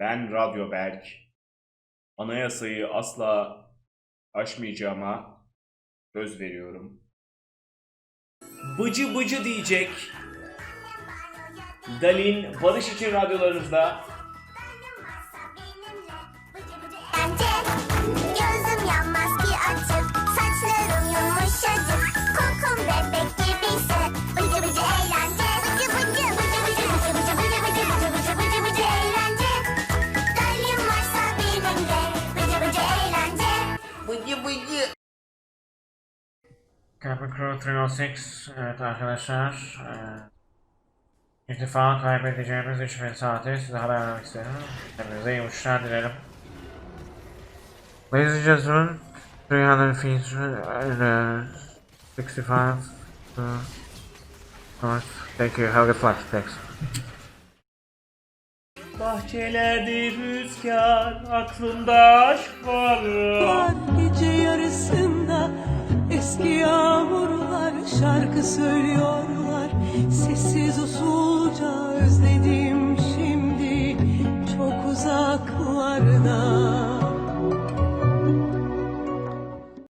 Ben Radyo Berk. Anayasayı asla aşmayacağıma söz veriyorum. Bıcı bıcı diyecek. Dalin Barış için radyolarınızda. Bıcı. Cabin Crew 306, evet arkadaşlar. eee, İlk defa kaybedeceğimiz 3000 saati size haber vermek istedim. Hepinize iyi uçuşlar dilerim. Ladies and gentlemen, 300 feet and uh, 65 to north. Thank you, have a good flight, thanks. Bahçelerde rüzgar, aklımda aşk var. şarkı söylüyorlar. Sessiz usulca özledim şimdi. Çok uzaklarda.